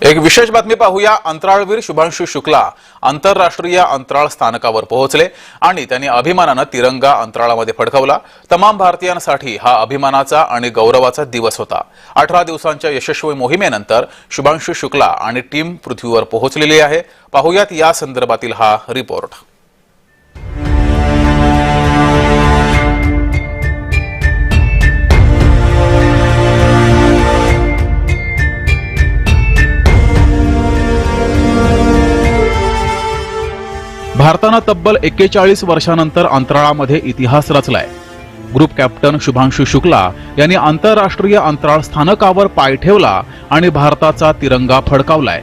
एक विशेष बातमी पाहूया. अंतराळवीर शुभांशु शुक्ला आंतरराष्ट्रीय अंतराळ स्थानकावर पोहोचले आणि त्यांनी अभिमानानं तिरंगा अंतराळामध्ये फडकवला. तमाम भारतीयांसाठी हा अभिमानाचा आणि गौरवाचा दिवस होता. अठरा दिवसांच्या यशस्वी मोहिमेनंतर शुभांशु शुक्ला आणि टीम पृथ्वीवर पोहोचलेली आहे. पाहूयात या संदर्भातील हा रिपोर्ट. भारतानं तब्बल एक्केचाळीस वर्षानंतर अंतराळामध्ये इतिहास रचलाय. ग्रुप कॅप्टन शुभांशु शुक्ला यांनी आंतरराष्ट्रीय अंतराळ स्थानकावर पाय ठेवला आणि भारताचा तिरंगा फडकावलाय.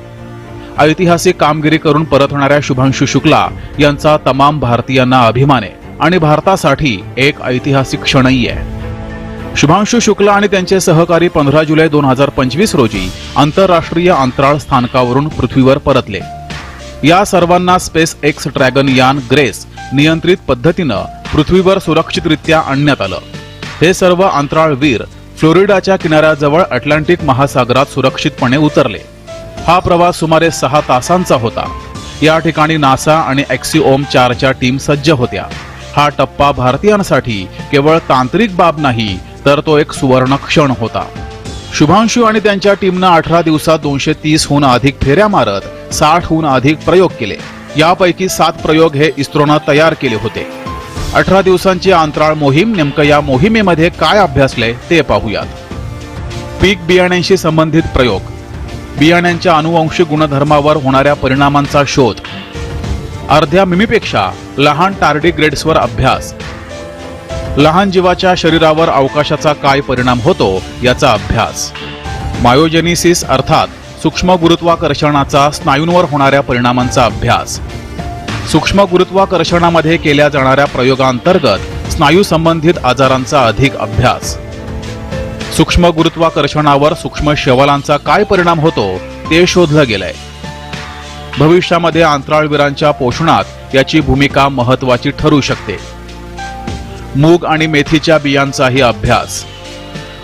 ऐतिहासिक कामगिरी करून परतणाऱ्या शुभांशु शुक्ला यांचा तमाम भारतीयांना अभिमान आहे आणि भारतासाठी एक ऐतिहासिक क्षणही आहे. शुभांशु शुक्ला आणि त्यांचे सहकारी पंधरा जुलै दोन हजार पंचवीस रोजी आंतरराष्ट्रीय अंतराळ स्थानकावरून पृथ्वीवर परतले. या सर्वांना स्पेस एक्स ड्रॅगन यान ग्रेस नियंत्रित पद्धतीनं पृथ्वीवर सुरक्षितरित्या आणण्यात आलं. हे सर्व अंतराळवीर फ्लोरिडाच्या किनाऱ्याजवळ अटलांटिक महासागरात सुरक्षितपणे उतरले. हा प्रवास सुमारे सहा तासांचा होता. या ठिकाणी नासा आणि एक्सिओम चारच्या टीम सज्ज होत्या. हा टप्पा भारतीयांसाठी केवळ तांत्रिक बाब नाही तर तो एक सुवर्ण क्षण होता. शुभांशु आणि त्यांच्या टीमनं अठरा दिवसात दोनशे तीसहून अधिक फेऱ्या मारत साठहून अधिक प्रयोग केले. यापैकी सात प्रयोग हे इस्रोनं तयार केले होते. अठरा दिवसांची अंतराळ मोहीम नेमकं या मोहिमेमध्ये काय अभ्यासले ते पाहूयात. पीक बियाण्यांशी संबंधित प्रयोग. बियाण्यांच्या अनुवंशिक गुणधर्मावर होणाऱ्या परिणामांचा शोध. अर्ध्या मिमीपेक्षा लहान टार्डिग्रेड्सवर अभ्यास. लहान जीवाच्या शरीरावर अवकाशाचा काय परिणाम होतो याचा अभ्यास. मायोजेनिसिस अर्थात सूक्ष्म गुरुत्वाकर्षणाचा स्नायूंवर होणाऱ्या परिणामांचा अभ्यास. सूक्ष्म गुरुत्वाकर्षणामध्ये केल्या जाणाऱ्या प्रयोगांतर्गत स्नायू संबंधित आजारांचा अधिक अभ्यास. सूक्ष्म गुरुत्वाकर्षणावर सूक्ष्म शैवालांचा काय परिणाम होतो ते शोधलं गेलंय. भविष्यामध्ये अंतराळवीरांच्या पोषणात याची भूमिका महत्वाची ठरू शकते. मूग आणि मेथीच्या बियांचाही अभ्यास.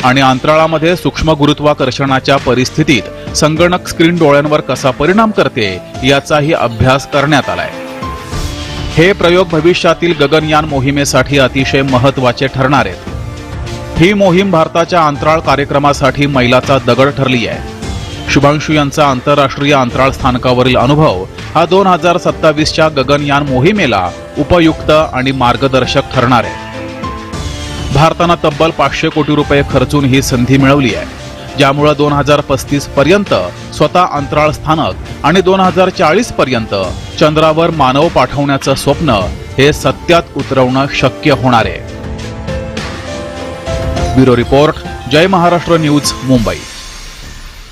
आणि अंतराळामध्ये सूक्ष्म गुरुत्वाकर्षणाच्या परिस्थितीत संगणक स्क्रीन डोळ्यांवर कसा परिणाम करते याचाही अभ्यास करण्यात आलाय. हे प्रयोग भविष्यातील गगनयान मोहिमेसाठी अतिशय महत्त्वाचे ठरणार आहेत. ही मोहीम भारताच्या अंतराळ कार्यक्रमासाठी मैलाचा दगड ठरली आहे. शुभांशु यांचा आंतरराष्ट्रीय अंतराळ स्थानकावरील अनुभव हा दोन हजार सत्तावीसच्या गगनयान मोहिमेला उपयुक्त आणि मार्गदर्शक ठरणार आहे. भारतानं तब्बल पाचशे कोटी रुपये खर्चून ही संधी मिळवली आहे. ज्यामुळे दोन हजार पस्तीस पर्यंत स्वतः अंतराळ स्थानक आणि दोन हजार चाळीस पर्यंत चंद्रावर मानव पाठवण्याचं स्वप्न हे सत्यात उतरवणं शक्य होणार आहे. Bureau report Jai Maharashtra news Mumbai.